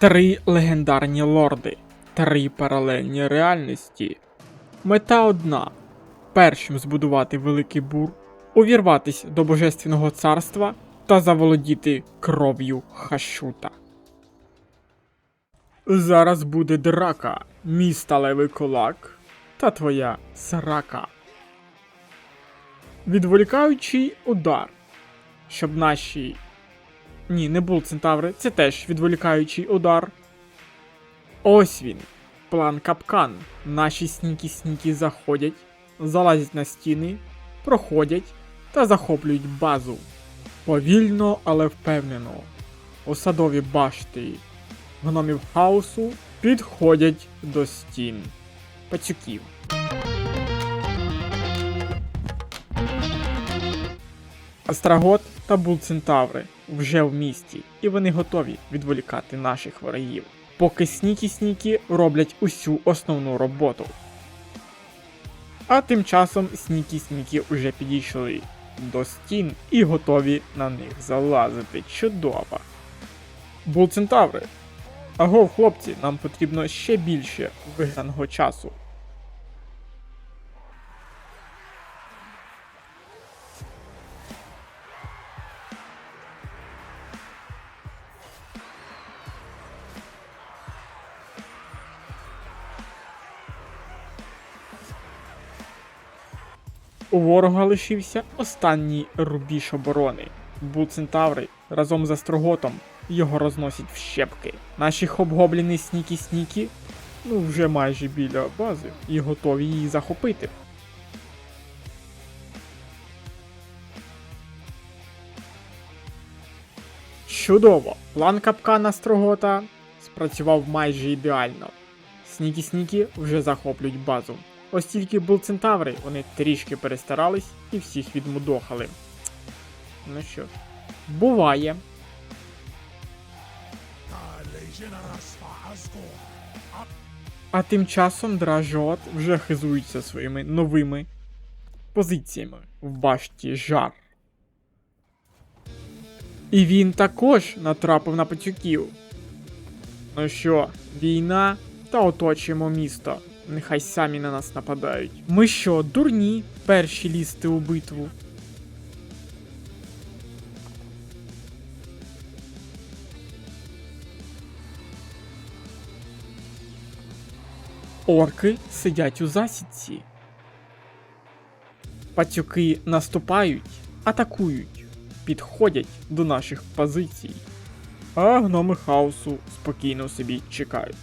Три легендарні лорди, три паралельні реальності. Мета одна: першим збудувати великий бур, увірватись до божественного царства та заволодіти кров'ю Хашута. Зараз буде драка, мій сталевий кулак та твоя срака. Відволікаючий удар, щоб наші ні, не був Центаври, це теж відволікаючий удар. Ось він. План капкан. Наші снікі-снікі заходять, залазять на стіни, проходять та захоплюють базу. Повільно, але впевнено. Осадові башти гномів хаосу підходять до стін. Пацюків. Астрагот та Булцентаври вже в місті, і вони готові відволікати наших ворогів, поки снікі-снікі роблять усю основну роботу. А тим часом снікі-снікі вже підійшли до стін і готові на них залазити. Чудово. Булцентаври. Агов, хлопці, нам потрібно ще більше виграного часу. У ворога лишився останній рубіж оборони. Буцентаври разом з Астроготом його розносять в щепки. Наші хобгобліни снікі-снікі, ну вже майже біля бази, і готові її захопити. Чудово! План капкана Строгота спрацював майже ідеально. Снікі-снікі вже захоплюють базу. Ось тільки булцентаври вони трішки перестарались і всіх відмудохали. Ну що, ж, буває. А тим часом Дражот вже хизується своїми новими позиціями в башті жар. І він також натрапив на пацюків. Ну що, війна та оточуємо місто. Нехай самі на нас нападають. Ми що, дурні перші лізти у битву? Орки сидять у засідці. Пацюки наступають, атакують, підходять до наших позицій. А гноми хаосу спокійно собі чекають.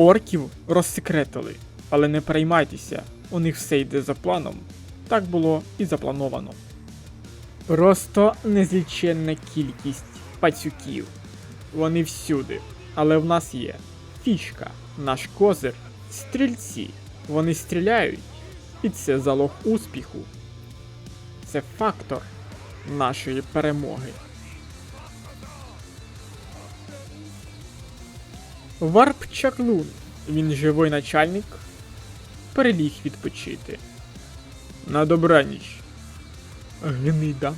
Орків розсекретили, але не переймайтеся, у них все йде за планом. Так було і заплановано. Просто незліченна кількість пацюків. Вони всюди. Але в нас є фішка, наш козир, стрільці. Вони стріляють, і це залог успіху. Це фактор нашої перемоги. Варп Чаклун, він живий начальник, переліг відпочити. На добраніч. Гнида.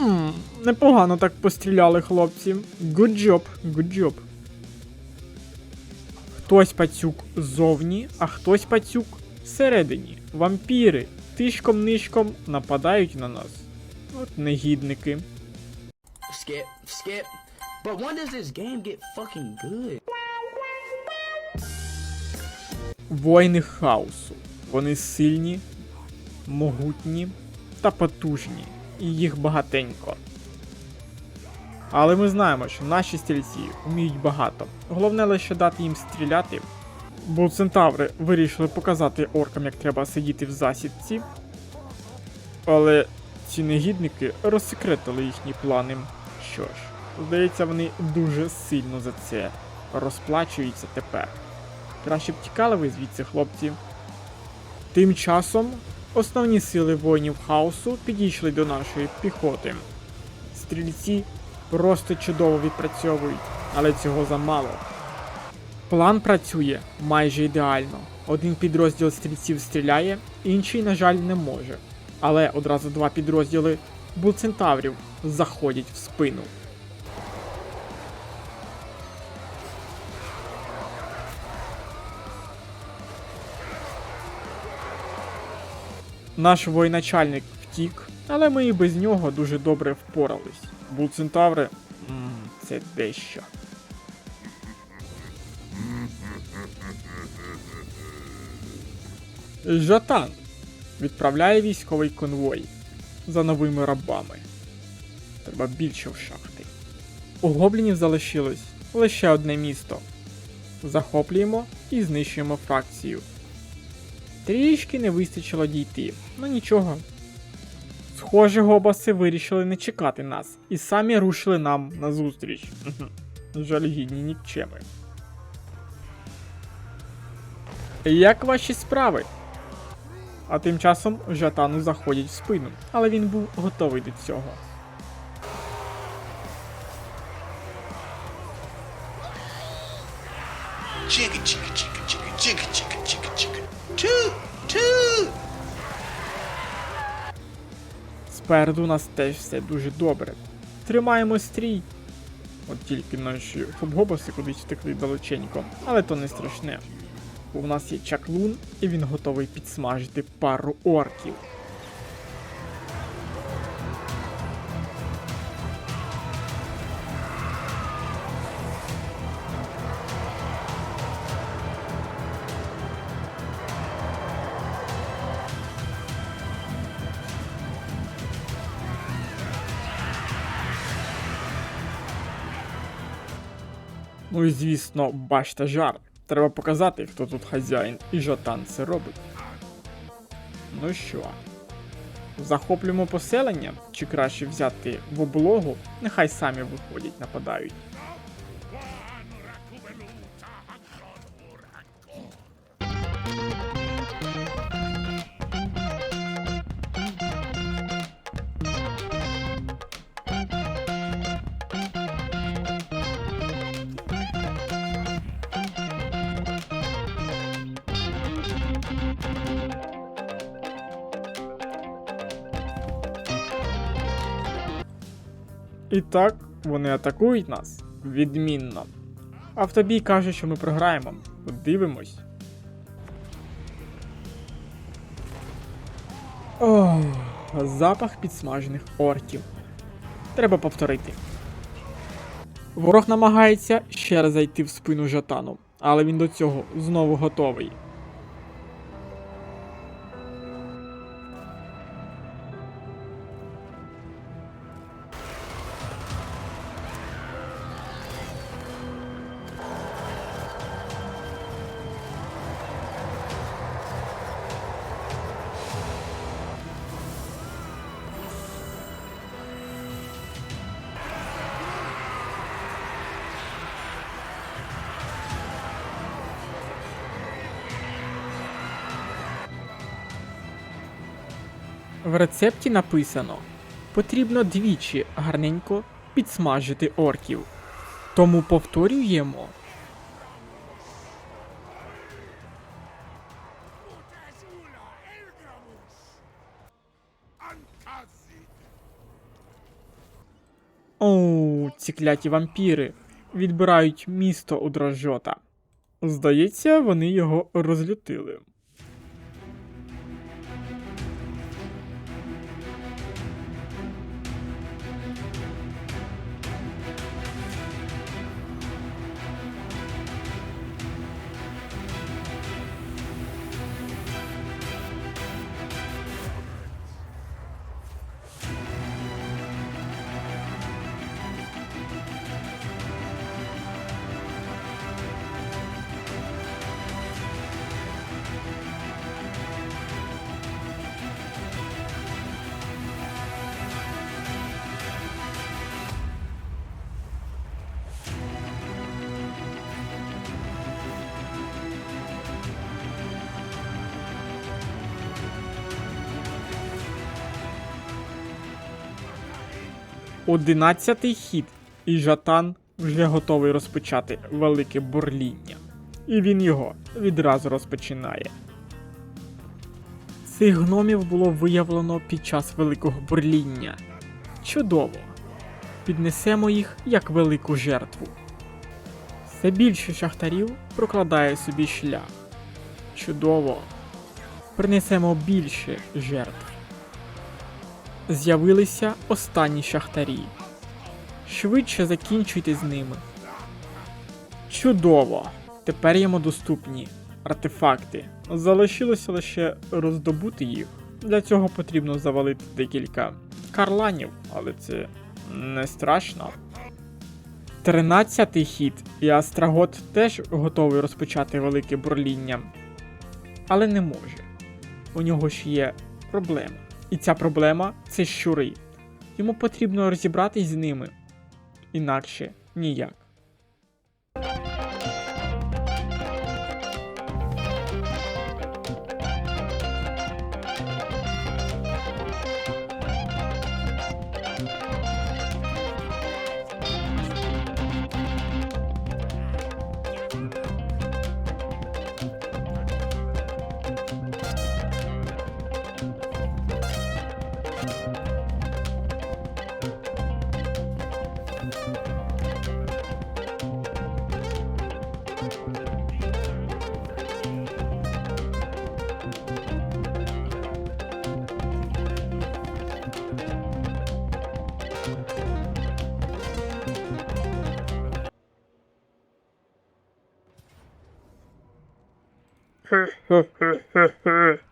Ммм, непогано так постріляли хлопці. Good job, good job. Хтось пацюк ззовні, а хтось пацюк всередині. Вампіри тишком-нишком нападають на нас. От негідники. Skip, skip. But when does this game get fucking good? Воїни хаосу. Вони сильні, могутні та потужні, і їх багатенько. Але ми знаємо, що наші стрільці вміють багато. Головне лише дати їм стріляти. Бо центаври вирішили показати оркам, як треба сидіти в засідці. Але ці негідники розсекретили їхні плани. Що ж, здається, вони дуже сильно за це розплачуються тепер. Краще б тікали ви звідси, хлопці. Тим часом основні сили воїнів хаосу підійшли до нашої піхоти. Стрільці просто чудово відпрацьовують, але цього замало. План працює майже ідеально. Один підрозділ стрільців стріляє, інший, на жаль, не може. Але одразу два підрозділи булцентаврів заходять в спину. Наш воєначальник втік, але ми і без нього дуже добре впорались. Булцентаври м, це дещо. Жатан відправляє військовий конвой за новими рабами. Треба більше в шахти. У гоблінів залишилось лише одне місто. Захоплюємо і знищуємо фракцію. Трішки не вистачило дійти, ну нічого. Схоже, гобаси вирішили не чекати нас і самі рушили нам назустріч. Мгм. Жалюгідні нікчеми. Як ваші справи? А тим часом Жатану заходять в спину, але він був готовий до цього. Спереду у нас теж все дуже добре. Тримаємо стрій. От тільки наші фобгобаси кудись втекли далеченько, але то не страшне. У нас є чаклун, і він готовий підсмажити пару орків. Ну і звісно, бачте жар. Треба показати, хто тут хазяїн, і Жатан це робить. Ну що, захоплюємо поселення, чи краще взяти в облогу, нехай самі виходять, нападають. І так, вони атакують нас відмінно. Автобій каже, що ми програємо. Подивимось. Ох, запах підсмажених орків. Треба повторити. Ворог намагається ще раз зайти в спину жатану, але він до цього знову готовий. В рецепті написано: потрібно двічі гарненько підсмажити орків. Тому повторюємо. Оу, ці кляті вампіри відбирають місто у дрожжота. Здається, вони його розлютили. Одинадцятий хід, і Жатан вже готовий розпочати велике бурління. і він його відразу розпочинає. Цих гномів було виявлено під час великого бурління. Чудово! Піднесемо їх як велику жертву. Все більше шахтарів прокладає собі шлях. Чудово! Принесемо більше жертв. З'явилися останні шахтарі. Швидше закінчуйте з ними. Чудово! Тепер йому доступні артефакти. Залишилося лише роздобути їх. Для цього потрібно завалити декілька карланів, але це не страшно. Тринадцятий хід, і Астрагот теж готовий розпочати велике бурління. Але не може. У нього ж є проблема. І ця проблема це щури. Йому потрібно розібратись з ними. Інакше ніяк.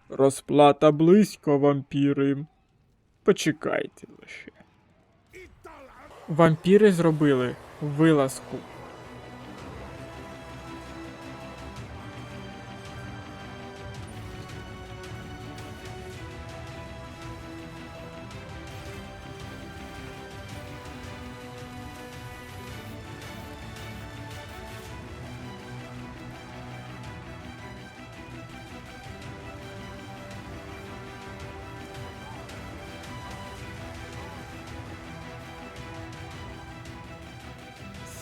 Розплата близько, вампіри. Почекайте лише. Вампіри зробили вилазку.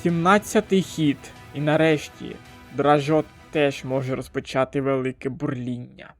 Сімнадцятий хід. І нарешті Дражот теж може розпочати велике бурління.